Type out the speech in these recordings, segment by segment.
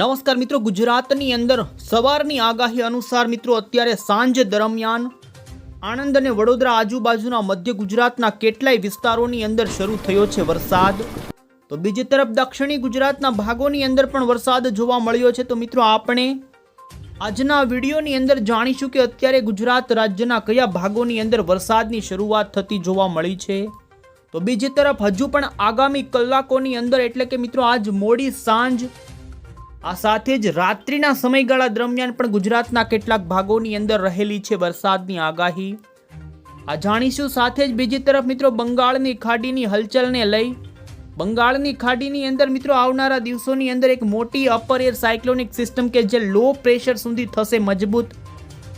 નમસ્કાર મિત્રો, ગુજરાતની અંદર સવારની આગાહી અનુસાર મિત્રો, અત્યારે સાંજ દરમિયાન આણંદ અને વડોદરા આજુબાજુના મધ્ય ગુજરાતના કેટલાય વિસ્તારોની અંદર શરૂ થયો છે વરસાદ. તો બીજી તરફ દક્ષિણી ગુજરાતના ભાગોની અંદર પણ વરસાદ જોવા મળ્યો છે. તો મિત્રો, આપણે આજના વિડીયોની અંદર જાણીશું કે અત્યારે ગુજરાત રાજ્યના કયા ભાગોની અંદર વરસાદની શરૂઆત થતી જોવા મળી છે. તો બીજી તરફ હજુ પણ આગામી કલાકોની અંદર, એટલે કે મિત્રો, આજ મોડી સાંજ આ સાથે જ રાત્રિના સમયગાળા દરમિયાન પણ ગુજરાતના કેટલાક ભાગોની અંદર રહેલી છે વરસાદની આગાહી. આ જાણીશું સાથે જ બીજી તરફ મિત્રો બંગાળની ખાડીની હલચલને લઈ. બંગાળની ખાડીની અંદર મિત્રો આવનારા દિવસોની અંદર એક મોટી અપર એર સાયક્લોનિક સિસ્ટમ કે જે લો પ્રેશર સુધી થશે મજબૂત.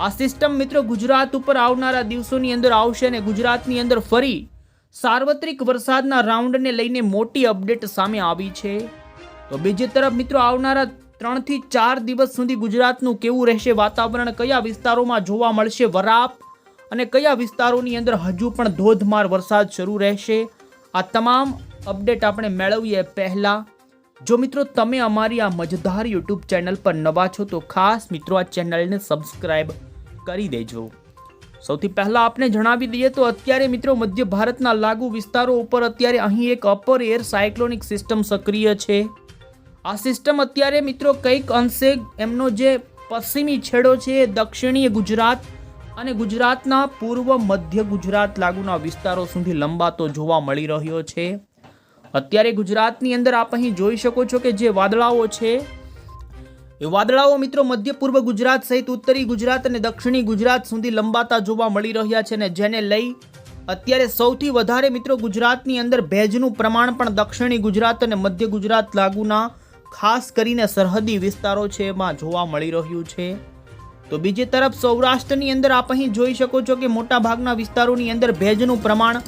આ સિસ્ટમ મિત્રો ગુજરાત ઉપર આવનારા દિવસોની અંદર આવશે અને ગુજરાતની અંદર ફરી સાર્વત્રિક વરસાદના રાઉન્ડને લઈને મોટી અપડેટ સામે આવી છે. તો બીજી તરફ મિત્રો આવનારા ત્રણથી ચાર દિવસ સુધી ગુજરાતનું કેવું રહેશે, વાતાવરણ કયા વિસ્તારોમાં જોવા મળશે વરાપ અને કયા વિસ્તારોની અંદર હજુ પણ ધોધમાર વરસાદ શરૂ રહેશે? આ તમામ અપડેટ આપણે મેળવીએ પહેલાં. જો મિત્રો તમે અમારી આ મજેદાર યુટ્યુબ ચેનલ પર નવા છો, તો ખાસ મિત્રો આ ચેનલને સબસ્ક્રાઈબ કરી દેજો. સૌથી પહેલાં આપણે જણાવી દઈએ, તો અત્યારે મિત્રો મધ્ય ભારતના લાગુ વિસ્તારો ઉપર અત્યારે અહીં એક અપર એર સાયક્લોનિક સિસ્ટમ સક્રિય છે. આ સિસ્ટમ અત્યારે મિત્રો કંઈક અંશે એમનો જે પશ્ચિમી છેડો છે એ દક્ષિણીય ગુજરાત અને ગુજરાતના પૂર્વ મધ્ય ગુજરાત લાગુના વિસ્તારો સુધી લંબાતો જોવા મળી રહ્યો છે. અત્યારે ગુજરાતની અંદર આપ અહીં જોઈ શકો છો કે જે વાદળાઓ છે, એ વાદળાઓ મિત્રો મધ્ય પૂર્વ ગુજરાત સહિત ઉત્તરી ગુજરાત અને દક્ષિણી ગુજરાત સુધી લંબાતા જોવા મળી રહ્યા છે અને જેને લઈ અત્યારે સૌથી વધારે મિત્રો ગુજરાતની અંદર ભેજનું પ્રમાણ પણ દક્ષિણી ગુજરાત અને મધ્ય ગુજરાત લાગુના ખાસ કરીને સરહદી વિસ્તારો છે, એમાં જોવા મળી રહ્યું છે. તો બીજી તરફ સૌરાષ્ટ્રની અંદર આપ અહીં જોઈ શકો છો કે મોટા ભાગના વિસ્તારોની અંદર ભેજનું પ્રમાણ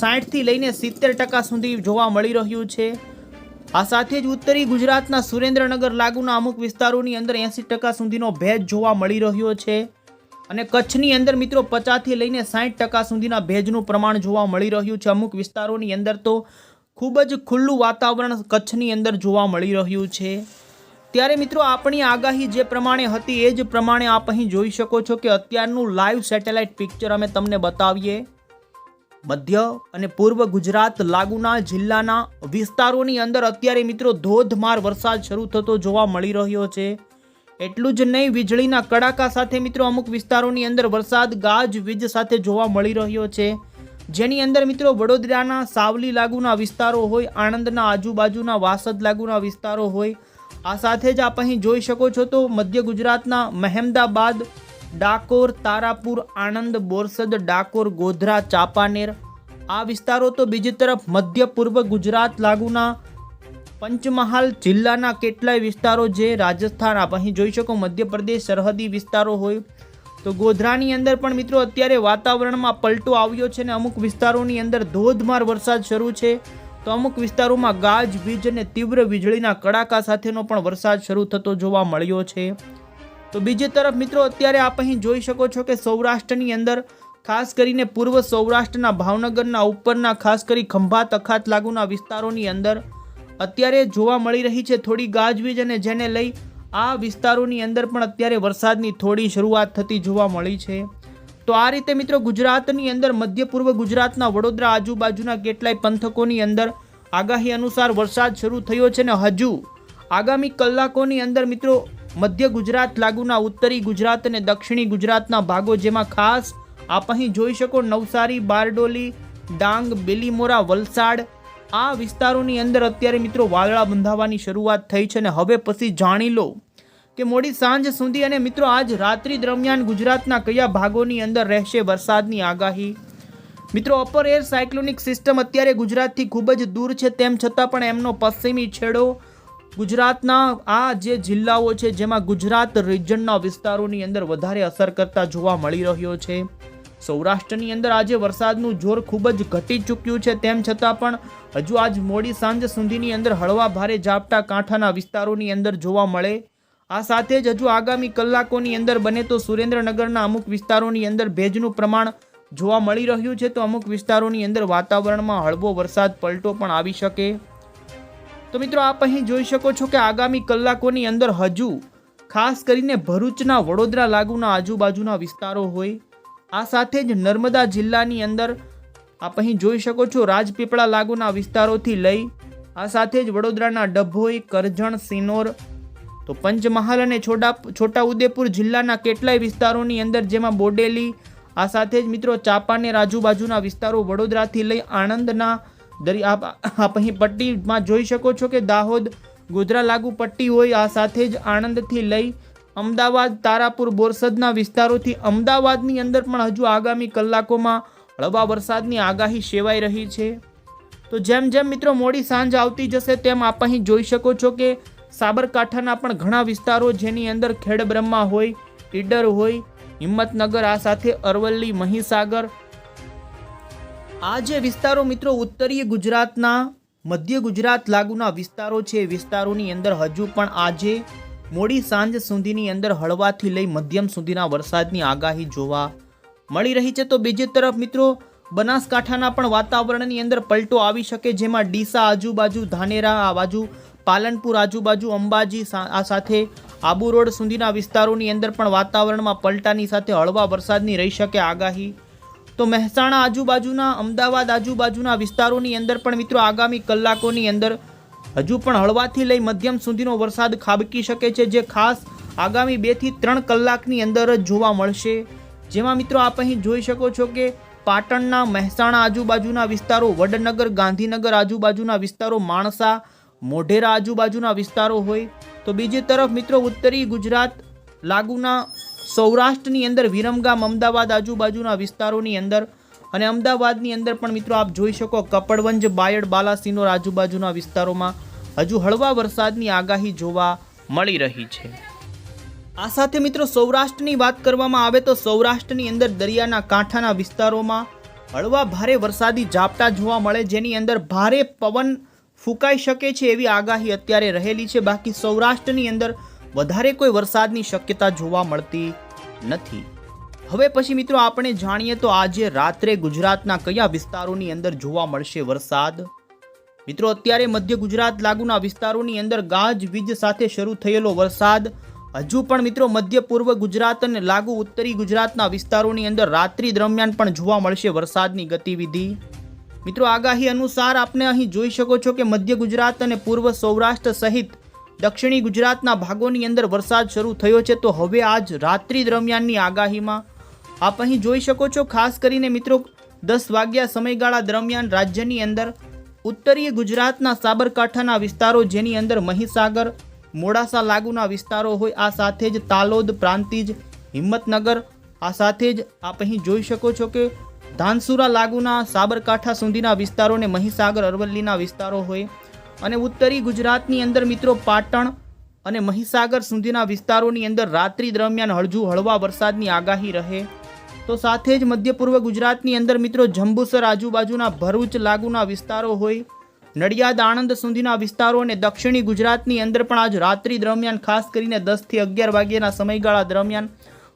સાઠથી લઈને સિત્તેર ટકા સુધી જોવા મળી રહ્યું છે. આ સાથે જ ઉત્તરી ગુજરાતના સુરેન્દ્રનગર લાગુના અમુક વિસ્તારોની અંદર એંસી ટકા સુધીનો ભેજ જોવા મળી રહ્યો છે. અને કચ્છની અંદર મિત્રો પચાસથી લઈને સાઠ ટકા સુધીના ભેજનું પ્રમાણ જોવા મળી રહ્યું છે. અમુક વિસ્તારોની અંદર તો ખૂબ જ ખુલ્લું વાતાવરણ કચ્છની અંદર જોવા મળી રહ્યું છે. ત્યારે મિત્રો, આપણી આગાહી જે પ્રમાણે હતી એ જ પ્રમાણે આપ અહીં જોઈ શકો છો કે અત્યારનું લાઈવ સેટેલાઇટ પિક્ચર અમે તમને બતાવીએ. મધ્ય અને પૂર્વ ગુજરાત લાગુના જિલ્લાના વિસ્તારોની અંદર અત્યારે મિત્રો ધોધમાર વરસાદ શરૂ થતો જોવા મળી રહ્યો છે. એટલું જ નહીં, વીજળીના કડાકા સાથે મિત્રો અમુક વિસ્તારોની અંદર વરસાદ ગાજ વીજ સાથે જોવા મળી રહ્યો છે. જેની અંદર મિત્રો વડોદરાના સાવલી લાગુના વિસ્તારો હોય, આણંદના આજુબાજુના વાસદ લાગુના વિસ્તારો હોય, આ સાથે જ આપ અહીં જોઈ શકો છો તો મધ્ય ગુજરાતના મહેમદાબાદ, ડાકોર, તારાપુર, આણંદ, બોરસદ, ડાકોર, ગોધરા, ચાંપાનેર, આ વિસ્તારો તો બીજી તરફ મધ્ય પૂર્વ ગુજરાત લાગુના પંચમહાલ જિલ્લાના કેટલાય વિસ્તારો જે રાજસ્થાન આપ અહીં જોઈ શકો, મધ્યપ્રદેશ, સરહદી વિસ્તારો હોય તો ગોધરાની અંદર પણ મિત્રો અત્યારે વાતાવરણમાં પલટો આવ્યો છે ને અમુક વિસ્તારોની અંદર ધોધમાર વરસાદ શરૂ છે. તો અમુક વિસ્તારોમાં ગાજ, વીજ અને તીવ્ર વીજળીના કડાકા સાથેનો પણ વરસાદ શરૂ થતો જોવા મળ્યો છે. તો બીજી તરફ મિત્રો અત્યારે આપ અહીં જોઈ શકો છો કે સૌરાષ્ટ્રની અંદર ખાસ કરીને પૂર્વ સૌરાષ્ટ્રના ભાવનગરના ઉપરના ખાસ કરી ખંભાત અખાત લાગુના વિસ્તારોની અંદર અત્યારે જોવા મળી રહી છે થોડી ગાજવીજ અને જેને લઈ આ વિસ્તારોની અંદર પણ અત્યારે વરસાદની થોડી શરૂઆત થતી જોવા મળી છે. તો આ રીતે મિત્રો ગુજરાતની અંદર મધ્ય પૂર્વ ગુજરાતના વડોદરા આજુબાજુના કેટલાય પંથકોની અંદર આગાહી અનુસાર વરસાદ શરૂ થયો છે ને હજુ આગામી કલાકોની અંદર મિત્રો મધ્ય ગુજરાત લાગુના ઉત્તરી ગુજરાત અને દક્ષિણી ગુજરાતના ભાગો જેમાં ખાસ આપ અહીં જોઈ શકો નવસારી, બારડોલી, ડાંગ, બેલીમોરા, વલસાડ આ વિસ્તારોની અંદર અત્યારે મિત્રો વાદળા બંધાવવાની શરૂઆત થઈ છે અને હવે પછી જાણી લો કે મોડી સાંજ સુધી અને મિત્રો આજ રાત્રિ દરમિયાન ગુજરાતના કયા ભાગોની અંદર રહેશે વરસાદની આગાહી? મિત્રો અપર એર સાયક્લોનિક સિસ્ટમ અત્યારે ગુજરાતથી ખૂબ જ દૂર છે, તેમ છતાં પણ એમનો પશ્ચિમી છેડો ગુજરાતના આ જે જિલ્લાઓ છે, જેમાં ગુજરાત રિજનના વિસ્તારોની અંદર વધારે અસર કરતા જોવા મળી રહ્યો છે. સૌરાષ્ટ્રની અંદર આજે વરસાદનું જોર ખૂબ જ ઘટી ચૂક્યું છે, તેમ છતાં પણ હજુ આજ મોડી સાંજ સુધીની અંદર હળવા ભારે ઝાપટા કાંઠાના વિસ્તારોની અંદર જોવા મળે આ સાથે જ હજુ આગામી કલાકોની અંદર બને તો સુરેન્દ્રનગરના અમુક વિસ્તારોની અંદર ભેજનું પ્રમાણ જોવા મળી રહ્યું છે તો અમુક વિસ્તારોની અંદર વાતાવરણમાં હળવો વરસાદ પલટો પણ આવી શકે. તો મિત્રો આપ અહીં જોઈ શકો છો કે આગામી કલાકોની અંદર હજુ ખાસ કરીને ભરૂચના વડોદરા લાગુના આજુબાજુના વિસ્તારો હોય. આ સાથે જ નર્મદા જિલ્લાની અંદર આપ અહીં જોઈ શકો છો રાજપીપળા લાગુના વિસ્તારોથી લઈ આ સાથે જ વડોદરાના ડભોઈ, કરજણ, સિનોર તો પંચમહાલ અને છોટા છોટાઉદેપુર જિલ્લાના કેટલાય વિસ્તારોની અંદર જેમાં બોડેલી, આ સાથે જ મિત્રો ચાંપાનેર આજુબાજુના વિસ્તારો વડોદરાથી લઈ આણંદના દરિયા આપ અહીં પટ્ટીમાં જોઈ શકો છો કે દાહોદ, ગોધરા લાગુ પટ્ટી હોય, આ સાથે જ આણંદથી લઈ અમદાવાદ, તારાપુર, બોરસદના વિસ્તારોથી અમદાવાદની અંદર પણ હજુ આગામી કલાકોમાં હળવા વરસાદની આગાહી સેવાઈ રહી છે. તો જેમ જેમ મિત્રો મોડી સાંજ આવતી જશે તેમ આપ અહીં જોઈ શકો છો કે સાબરકાંઠાના પણ ઘણા વિસ્તારો જેની અંદર ખેડબ્રહ્મા હોય, ઈડર હોય, હિંમતનગર, આ સાથે અરવલ્લી, મહીસાગર. આ જે વિસ્તારો મિત્રો, ઉત્તરીય ગુજરાતના, મધ્ય ગુજરાત લાગુના વિસ્તારો છે વિસ્તારોની અંદર હજુ પણ આજે મોડી સાંજ સુધીની અંદર હળવાથી લઈ મધ્યમ સુધીના વરસાદની આગાહી જોવા મળી રહી છે. તો બીજી તરફ મિત્રો, બનાસકાંઠાના પણ વાતાવરણની અંદર પલટો આવી શકે, જેમાં ડીસા, આજુબાજુ ધાનેરા, આ બાજુ પાલનપુર આજુબાજુ, અંબાજી આ સાથે આબુ રોડ સુધીના વિસ્તારોની અંદર પણ વાતાવરણમાં પલટાની સાથે હળવા વરસાદની રહી શકે આગાહી. તો મહેસાણા આજુબાજુના, અમદાવાદ આજુબાજુના વિસ્તારોની અંદર પણ મિત્રો આગામી કલાકોની અંદર હજુ પણ હળવાથી લઈ મધ્યમ સુધીનો વરસાદ ખાબકી શકે છે, જે ખાસ આગામી બેથી ત્રણ કલાકની અંદર જ જોવા મળશે. જેમાં મિત્રો આપ અહીં જોઈ શકો છો કે પાટણના મહેસાણા આજુબાજુના વિસ્તારો, વડનગર, ગાંધીનગર આજુબાજુના વિસ્તારો, માણસા મોઢેરા આજુબાજુના વિસ્તારો હોય તો બીજી તરફ મિત્રો ઉત્તરી ગુજરાત લાગુના સૌરાષ્ટ્રની અંદર વિરમગામ, અમદાવાદ આજુબાજુના વિસ્તારોની અંદર અને અમદાવાદની અંદર પણ મિત્રો આપ જોઈ શકો કપડવંજ, બાયડ, બાલાસિનોર આજુબાજુના વિસ્તારોમાં હજુ હળવા વરસાદની આગાહી જોવા મળી રહી છે. આ સાથે મિત્રો સૌરાષ્ટ્રની વાત કરવામાં આવે તો સૌરાષ્ટ્રની અંદર દરિયાના કાંઠાના વિસ્તારોમાં હળવા ભારે વરસાદી ઝાપટા જોવા મળે જેની અંદર ભારે પવન ફૂંકાઈ શકે છે એવી આગાહી અત્યારે રહેલી છે. બાકી સૌરાષ્ટ્રની અંદર વધારે કોઈ વરસાદની શક્યતા જોવા મળતી નથી. હવે પછી મિત્રો આપણે જાણીએ તો આજે રાત્રે ગુજરાતના કયા વિસ્તારોની અંદર જોવા મળશે વરસાદ? મિત્રો અત્યારે મધ્ય ગુજરાત લાગુના વિસ્તારોની અંદર ગાજ વીજ સાથે શરૂ થયેલો વરસાદ. હજુ પણ મિત્રો મધ્ય પૂર્વ ગુજરાત અને લાગુ ઉત્તરી ગુજરાતના વિસ્તારોની અંદર રાત્રિ દરમિયાન પણ જોવા મળશે વરસાદની ગતિવિધિ. મિત્રો, આગાહી અનુસાર આપને અહીં જોઈ શકો છો કે મધ્ય ગુજરાત અને પૂર્વ સૌરાષ્ટ્ર સહિત દક્ષિણી ગુજરાતના ભાગોની અંદર વરસાદ શરૂ થયો છે. તો હવે આજ રાત્રિ દરમિયાનની આગાહીમાં આપ અહીં જોઈ શકો છો, ખાસ કરીને મિત્રો, દસ વાગ્યા સમયગાળા દરમિયાન રાજ્યની અંદર ઉત્તરીય ગુજરાતના સાબરકાંઠાના વિસ્તારો, જેની અંદર મહીસાગર, મોડાસા લાગુના વિસ્તારો હોય, આ સાથે જ તાલોદ, પ્રાંતિજ, હિંમતનગર, આ સાથે જ આપ અહીં જોઈ શકો છો કે ધાનસુરા લાગુના સાબરકાંઠા સુધીના વિસ્તારો ને મહીસાગર અરવલ્લીના વિસ્તારો હોય અને ઉત્તરી ગુજરાતની અંદર મિત્રો પાટણ અને મહીસાગર સુધીના વિસ્તારોની અંદર રાત્રિ દરમિયાન હળજુ હળવા વરસાદની આગાહી રહે. તો સાથે જ મધ્ય પૂર્વ ગુજરાતની અંદર મિત્રો જંબુસર આજુબાજુના ભરૂચ લાગુના વિસ્તારો હોય, નડિયાદ, આણંદ સુધીના વિસ્તારો અને દક્ષિણી ગુજરાતની અંદર પણ આજ રાત્રિ દરમિયાન ખાસ કરીને દસથી અગિયાર વાગ્યાના સમયગાળા દરમિયાન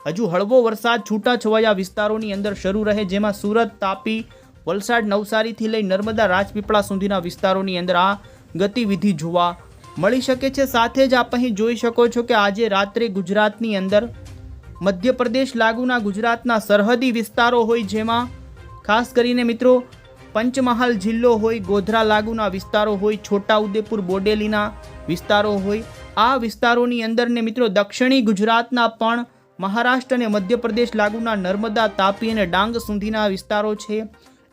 હજુ હળવો વરસાદ છૂટાછવાયા વિસ્તારોની અંદર શરૂ રહે, જેમાં સુરત, તાપી, વલસાડ, નવસારીથી લઈ નર્મદા, રાજપીપળા સુધીના વિસ્તારોની અંદર આ ગતિવિધિ જોવા મળી શકે છે. સાથે જ આપ અહીં જોઈ શકો છો કે આજે રાત્રે ગુજરાતની અંદર મધ્યપ્રદેશ લાગુના ગુજરાતના સરહદી વિસ્તારો હોય, જેમાં ખાસ કરીને મિત્રો પંચમહાલ જિલ્લો હોય, ગોધરા લાગુના વિસ્તારો હોય, છોટાઉદેપુર, બોડેલીના વિસ્તારો હોય, આ વિસ્તારોની અંદર ને મિત્રો દક્ષિણી ગુજરાતના પણ મહારાષ્ટ્ર અને મધ્યપ્રદેશ લાગુના નર્મદા, તાપી અને ડાંગ સુધીના વિસ્તારો છે.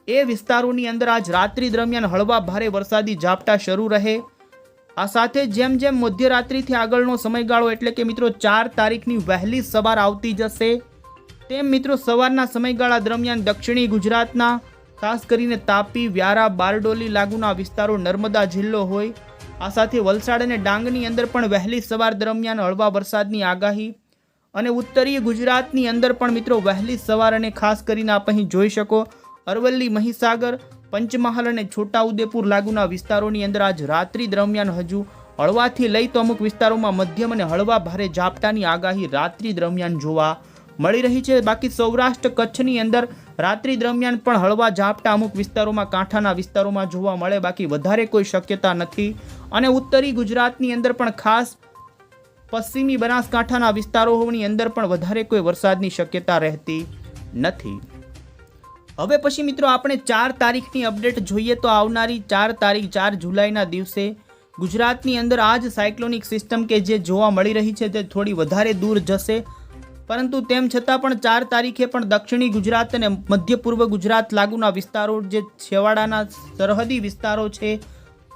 એ વિસ્તારોની અંદર આજ રાત્રિ દરમિયાન હળવા ભારે વરસાદી ઝાપટા શરૂ રહે. આ સાથે જેમ જેમ મધ્યરાત્રિથી આગળનો સમયગાળો એટલે કે મિત્રો ચાર તારીખની વહેલી સવાર આવતી જશે, તેમ મિત્રો સવારના સમયગાળા દરમિયાન દક્ષિણી ગુજરાતના, ખાસ કરીને તાપી, વ્યારા, બારડોલી લાગુના વિસ્તારો નર્મદા જિલ્લો હોય. આ સાથે વલસાડ અને ડાંગની અંદર પણ વહેલી સવાર દરમિયાન હળવા વરસાદની આગાહી. અને ઉત્તરીય ગુજરાતની અંદર પણ મિત્રો વહેલી સવાર અને ખાસ કરીને આપ અહીં જોઈ શકો, અરવલ્લી મહીસાગર, પંચમહાલ અને છોટાઉદેપુર લાગુના વિસ્તારોની અંદર આજ રાત્રિ દરમિયાન હજુ હળવાથી લઈ તો અમુક વિસ્તારોમાં મધ્યમ અને હળવા ભારે ઝાપટાની આગાહી રાત્રિ દરમિયાન જોવા મળી રહી છે. બાકી સૌરાષ્ટ્ર કચ્છની અંદર રાત્રિ દરમિયાન પણ હળવા ઝાપટા અમુક વિસ્તારોમાં, કાંઠાના વિસ્તારોમાં જોવા મળે. બાકી વધારે કોઈ શક્યતા નથી. અને ઉત્તરી ગુજરાતની અંદર પણ ખાસ પશ્ચિમી બનાસકાંઠાના વિસ્તારોની અંદર પણ વધારે કોઈ વરસાદની શક્યતા રહેતી નથી. હવે પછી મિત્રો આપણે ચાર તારીખની અપડેટ જોઈએ તો આવનારી ચાર તારીખ ચાર જુલાઈના દિવસે ગુજરાતની અંદર આ જ સાયક્લોનિક સિસ્ટમ કે જે જોવા મળી રહી છે તે થોડી વધારે દૂર જશે. પરંતુ તેમ છતાં પણ ચાર તારીખે પણ દક્ષિણી ગુજરાત અને મધ્ય પૂર્વ ગુજરાત લાગુના વિસ્તારો જે છેવાડાના સરહદી વિસ્તારો છે,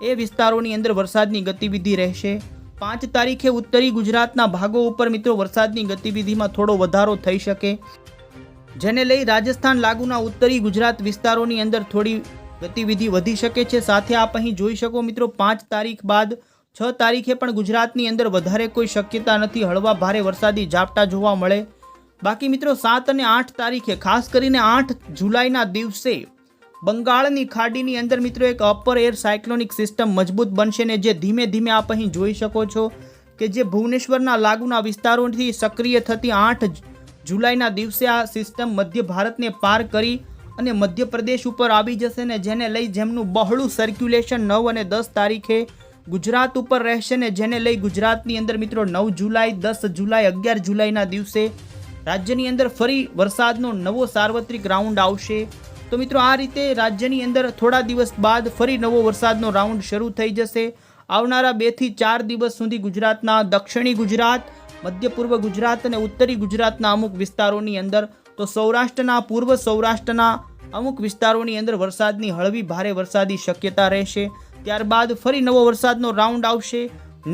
એ વિસ્તારોની અંદર વરસાદની ગતિવિધિ રહેશે. પાંચ તારીખે ઉત્તરી ગુજરાતના ભાગો ઉપર મિત્રો વરસાદની ગતિવિધિમાં થોડો વધારો થઈ શકે. જેને લઈ રાજસ્થાન લાગુના ઉત્તરી ગુજરાત વિસ્તારોની અંદર થોડી ગતિવિધિ વધી શકે છે. સાથે આપ અહીં જોઈ શકો મિત્રો પાંચ તારીખ બાદ છ તારીખે પણ ગુજરાતની અંદર વધારે કોઈ શક્યતા નથી. હળવા ભારે વરસાદી ઝાપટા જોવા મળે. બાકી મિત્રો સાત અને આઠ તારીખે ખાસ કરીને આઠ જુલાઈના દિવસે બંગાળની ખાડીની અંદર મિત્રો એક અપર એર સાયક્લોનિક સિસ્ટમ મજબૂત બનશે ને જે ધીમે ધીમે આપ અહીં જોઈ શકો છો કે જે ભુવનેશ્વરના લાગુના વિસ્તારોથી સક્રિય થતી આઠ જુલાઈના દિવસે આ સિસ્ટમ મધ્ય ભારતને પાર કરી અને મધ્યપ્રદેશ ઉપર આવી જશે ને જેને લઈ જેમનું બહોળું સર્ક્યુલેશન નવ અને દસ તારીખે ગુજરાત ઉપર રહેશે ને જેને લઈ ગુજરાતની અંદર મિત્રો નવ જુલાઈ, દસ જુલાઈ, અગિયાર જુલાઈના દિવસે રાજ્યની અંદર ફરી વરસાદનો નવો સાર્વત્રિક રાઉન્ડ આવશે. તો મિત્રો આ રીતે રાજ્યની અંદર થોડા દિવસ બાદ ફરી નવો વરસાદનો રાઉન્ડ શરૂ થઈ જશે. આવનારા બેથી ચાર દિવસ સુધી ગુજરાતના દક્ષિણી ગુજરાત મધ્ય પૂર્વ ગુજરાત અને ઉત્તરી ગુજરાતના અમુક વિસ્તારોની અંદર તો સૌરાષ્ટ્રના, પૂર્વ સૌરાષ્ટ્રના અમુક વિસ્તારોની અંદર વરસાદની હળવી ભારે વરસાદી શક્યતા રહેશે. ત્યારબાદ ફરી નવો વરસાદનો રાઉન્ડ આવશે.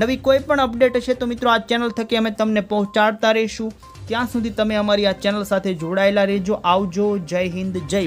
નવી કોઈ પણ અપડેટ હશે તો મિત્રો આ ચેનલ થકી અમે તમને પહોંચાડતા રહીશું. ત્યાં સુધી તમે અમારી આ ચેનલ સાથે જોડાયેલા રહેજો. આવજો. જય હિન્દ. જય